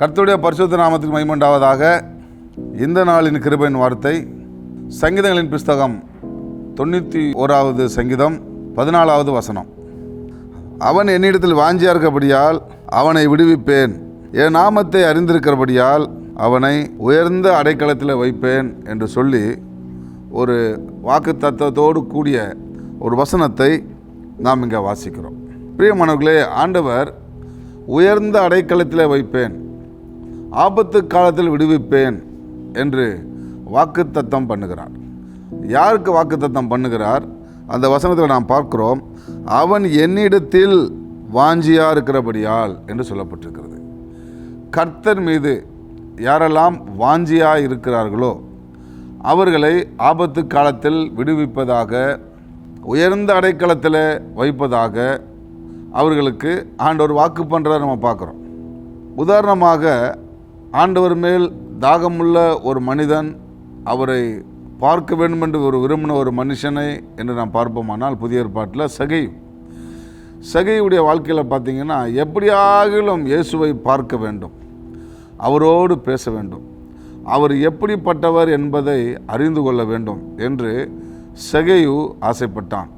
கர்த்தருடைய பரிசுத்த நாமத்துக்கு மைமண்டாவதாக இந்த நாளின் கிருபையின் வார்த்தை சங்கீதங்களின் புஸ்தகம் தொண்ணூற்றி ஓராவது சங்கீதம் பதினாலாவது வசனம். அவன் என்னிடத்தில் வாஞ்சியா இருக்கபடியால் அவனை விடுவிப்பேன். என் நாமத்தை அறிந்திருக்கிறபடியால் அவனை உயர்ந்த அடைக்கலத்தில் வைப்பேன் என்று சொல்லி ஒரு வாக்கு தத்துவத்தோடு கூடிய ஒரு வசனத்தை நாம் இங்கே வாசிக்கிறோம். பிரியமானவர்களே ஆண்டவர் உயர்ந்த அடைக்கலத்தில் வைப்பேன். ஆபத்து காலத்தில் விடுவிப்பேன் என்று வாக்குத்தத்தம் பண்ணுகிறார். யாருக்கு வாக்குத்தத்தம் பண்ணுகிறார்? அந்த வசனத்தில் நாம் பார்க்கிறோம் அவன் என்னிடத்தில் வாஞ்சியாக இருக்கிறபடியால் என்று சொல்லப்பட்டிருக்கிறது. கர்த்தர் மீது யாரெல்லாம் வாஞ்சியாக இருக்கிறார்களோ அவர்களை ஆபத்து காலத்தில் விடுவிப்பதாக உயர்ந்த அடைக்கலத்தில் வைப்பதாக அவர்களுக்கு ஆண்டவர் வாக்கு பண்ணுறதை நம்ம பார்க்குறோம். உதாரணமாக ஆண்டவர் மேல் தாகமுள்ள ஒரு மனிதன் அவரை பார்க்க வேண்டும் என்று ஒரு விரும்பின ஒரு மனுஷனை என்று நாம் பார்ப்போமானால் புதிய ஏற்பாட்டில் சகை. சகையுடைய வாழ்க்கையில் பார்த்தீங்கன்னா எப்படியாகிலும் இயேசுவை பார்க்க வேண்டும். அவரோடு பேச வேண்டும். அவர் எப்படிப்பட்டவர் என்பதை அறிந்து கொள்ள வேண்டும் என்று சகையு ஆசைப்பட்டான்.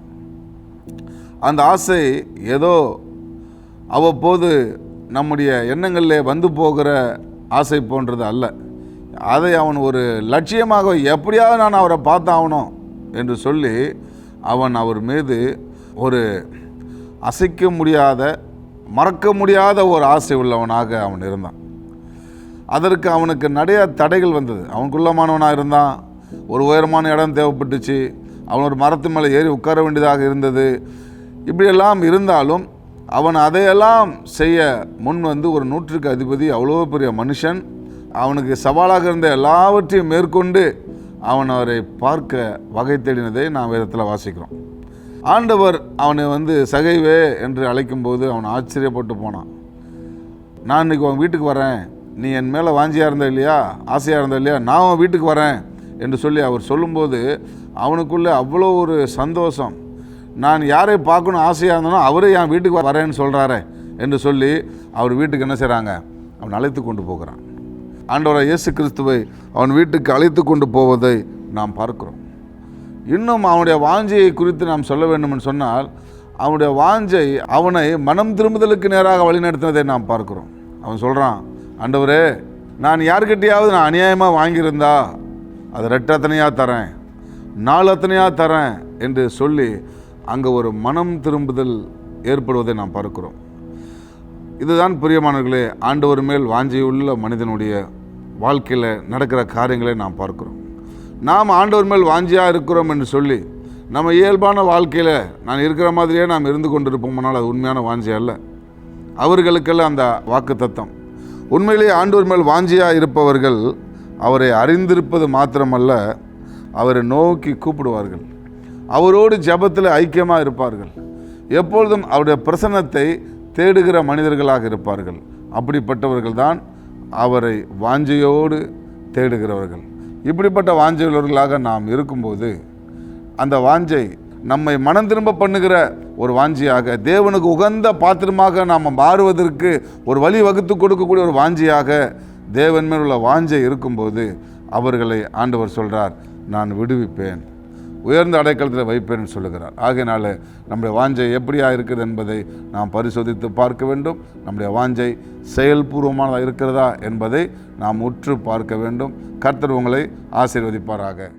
அந்த ஆசை ஏதோ அவ்வப்போது நம்முடைய எண்ணங்களிலே வந்து போகிற ஆசை போன்றது அல்ல. அதை அவன் ஒரு லட்சியமாக எப்படியாவது நான் அவரை பார்த்தாகணும் என்று சொல்லி அவன் அவர் மீது ஒரு அசைக்க முடியாத மறக்க முடியாத ஒரு ஆசை உள்ளவனாக அவன் இருந்தான். அதற்கு அவனுக்கு நிறைய தடைகள் வந்தது. அவன் குள்ளமானவனாக இருந்தான். ஒரு உயரமான இடம் தேவைப்பட்டுச்சு. அவன் ஒரு மரத்து மேலே ஏறி உட்கார வேண்டியதாக இருந்தது. இப்படியெல்லாம் இருந்தாலும் அவன் அதையெல்லாம் செய்ய முன் வந்து ஒரு நூற்றுக்கு அதிபதி அவ்வளோ பெரிய மனுஷன். அவனுக்கு சவாலாக இருந்த எல்லாவற்றையும் மேற்கொண்டு அவன் அவரை பார்க்க வகை தேடினதை நாம் வேதத்தில் வாசிக்கிறோம். ஆண்டவர் அவனை வந்து சகைவே என்று அழைக்கும்போது அவன் ஆச்சரியப்பட்டு போனான். நான் இன்னைக்கு உன் வீட்டுக்கு வரேன். நீ என் மேலே வாஞ்சியாக இருந்த இல்லையா? ஆசையாக இருந்த இல்லையா? நான் உன் வீட்டுக்கு வரேன் என்று சொல்லி அவர் சொல்லும்போது அவனுக்குள்ளே அவ்வளோ ஒரு சந்தோஷம். நான் யாரை பார்க்கணும் ஆசையாக இருந்தனோ அவரே என் வீட்டுக்கு வரேன்னு சொல்கிறாரே என்று சொல்லி அவர் வீட்டுக்கு என்ன செய்கிறாங்க அவன் அழைத்து கொண்டு போகிறான். ஆண்டவராக இயேசு கிறிஸ்துவை அவன் வீட்டுக்கு அழைத்து கொண்டு போவதை நாம் பார்க்கிறோம். இன்னும் அவனுடைய வாஞ்சையை குறித்து நாம் சொல்ல வேண்டும்னு சொன்னால் அவனுடைய வாஞ்சை அவனை மனம் திரும்புதலுக்கு நேராக வழிநடத்தினதை நாம் பார்க்கிறோம். அவன் சொல்கிறான் ஆண்டவரே நான் யார்கிட்டையாவது நான் அநியாயமாக வாங்கியிருந்தா அதை ரெட்டத்தனையாக தரேன் நாலு அத்தனையாக தரேன் என்று சொல்லி அங்கே ஒரு மனம் திரும்புதல் ஏற்படுவதை நாம் பார்க்கிறோம். இதுதான் பிரியமானவர்களே ஆண்டவர் மேல் வாஞ்சியுள்ள மனிதனுடைய வாழ்க்கையில் நடக்கிற காரியங்களை நாம் பார்க்கிறோம். நாம் ஆண்டவர் மேல் வாஞ்சியாக இருக்கிறோம் என்று சொல்லி நம்ம இயல்பான வாழ்க்கையில் நான் இருக்கிற மாதிரியே நாம் இருந்து கொண்டிருப்போம்னால் அது உண்மையான வாஞ்சி அல்ல. அவர்களுக்கெல்லாம் அந்த வாக்கு தத்தம் உண்மையிலேயே ஆண்டவர் மேல் வாஞ்சியாக இருப்பவர்கள் அவரை அறிந்திருப்பது மாத்திரமல்ல அவரை நோக்கி கூப்பிடுவார்கள். அவரோடு ஜெபத்தில் ஐக்கியமாக இருப்பார்கள். எப்பொழுதும் அவருடைய பிரசன்னத்தை தேடுகிற மனிதர்களாக இருப்பார்கள். அப்படிப்பட்டவர்கள் தான் அவரை வாஞ்சையோடு தேடுகிறவர்கள். இப்படிப்பட்ட வாஞ்சையுள்ளவர்களாக நாம் இருக்கும்போது அந்த வாஞ்சை நம்மை மனம் திரும்ப பண்ணுகிற ஒரு வாஞ்சியாக தேவனுக்கு உகந்த பாத்திரமாக நாம் மாறுவதற்கு ஒரு வழி வகுத்து கொடுக்கக்கூடிய ஒரு வாஞ்சியாக தேவன் மேல் உள்ள வாஞ்சை இருக்கும்போது அவர்களை ஆண்டவர் சொல்கிறார் நான் விடுவிப்பேன். உயர்ந்த அடைக்கலத்தில் வைப்பேன் சொல்லுகிறார். ஆகையினால நம்முடைய வாஞ்சை எப்படியா இருக்குது என்பதை நாம் பரிசோதித்து பார்க்க வேண்டும். நம்முடைய வாஞ்சை செயல்பூர்வமானதாக இருக்கிறதா என்பதை நாம் உற்று பார்க்க வேண்டும். கர்த்தர் உங்களை ஆசீர்வதிப்பாராக.